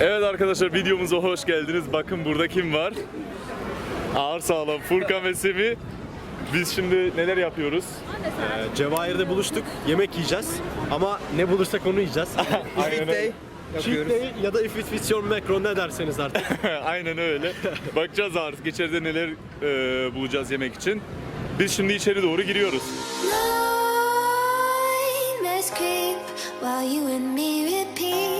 Evet arkadaşlar videomuza hoş geldiniz. Bakın burada kim var? Ağır sağlam Furkan ve Semih. Biz şimdi neler yapıyoruz? Ee, Cevahir'de buluştuk. Yemek yiyeceğiz. Ama ne bulursak onu yiyeceğiz. Aynen öyle. Cheat day ya da if it fits your macro ne derseniz artık. Aynen öyle. Bakacağız artık içeride neler e, bulacağız yemek için. Biz şimdi içeri doğru giriyoruz. While you and me repeat.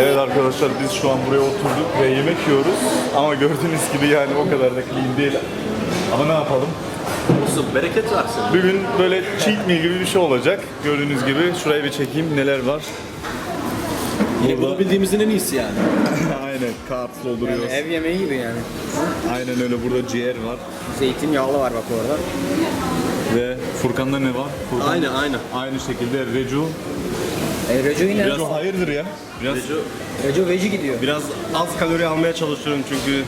Evet arkadaşlar biz şu an buraya oturduk ve yemek yiyoruz. Ama gördüğünüz gibi yani o kadar da clean değil. Ama ne yapalım? Olsun bereket versin. Bugün böyle cheat meal gibi bir şey olacak. Gördüğünüz gibi şuraya bir çekeyim neler var. Yine bulabildiğimizin en iyisi yani. Aynen karpuz dolduruyoruz. Ev yemeği gibi yani. Aynen öyle burada ciğer var. Zeytinyağlı var bak orada. Ve Furkan'da ne var? Furkan Aynı aynı. Aynı şekilde Recu. E, Reco yine. Recu hayırdır ya? Biraz Reco veci gidiyor. Biraz az kalori almaya çalışıyorum çünkü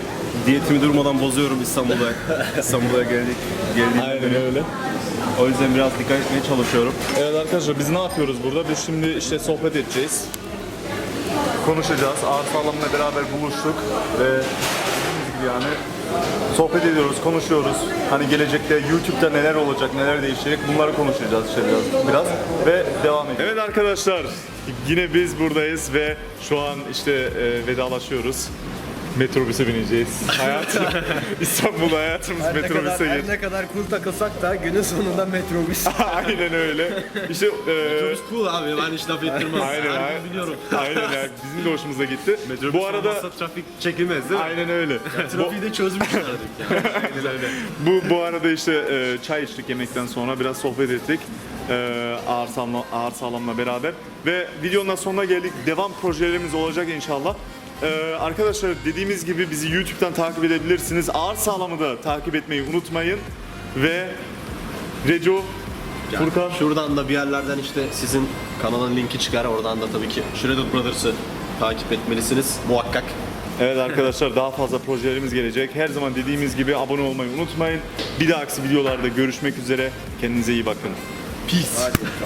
diyetimi durmadan bozuyorum İstanbul'da. İstanbul'a geldik. geldiğimde aynen öyle. O yüzden biraz dikkat etmeye çalışıyorum. Evet arkadaşlar biz ne yapıyoruz burada? Biz şimdi işte sohbet edeceğiz. Konuşacağız. Ağır sağlamla beraber buluştuk ve yani sohbet ediyoruz, konuşuyoruz. Hani gelecekte YouTube'da neler olacak, neler değişecek bunları konuşacağız işte biraz, biraz ve devam edelim. Evet arkadaşlar yine biz buradayız ve şu an işte e, vedalaşıyoruz. Metrobüse bineceğiz. Hayat İstanbul hayatımız Her ne, kadar, metrobüse her ne kadar cool takılsak da günün sonunda metrobüs. Aynen öyle. İşte e, cool abi ben hiç laf ettirmem. Aynen Her biliyorum. Aynen yani bizim de hoşumuza gitti. Bu arada trafik çekilmez değil mi? aynen öyle. Trafiği de çözmüşlerdik yani. bu bu arada işte e, çay içtik yemekten sonra biraz sohbet ettik. E, ağır sağlamla, ağır sağlamla beraber ve videonun sonuna geldik. Devam projelerimiz olacak inşallah. E, arkadaşlar dediğimiz gibi bizi YouTube'dan takip edebilirsiniz. Ağır sağlamı da takip etmeyi unutmayın ve Reco Furkan Şuradan da bir yerlerden işte sizin kanalın linki çıkar. Oradan da tabii ki Shredded Brothers'ı takip etmelisiniz muhakkak. Evet arkadaşlar daha fazla projelerimiz gelecek. Her zaman dediğimiz gibi abone olmayı unutmayın. Bir dahaki videolarda görüşmek üzere. Kendinize iyi bakın. Peace.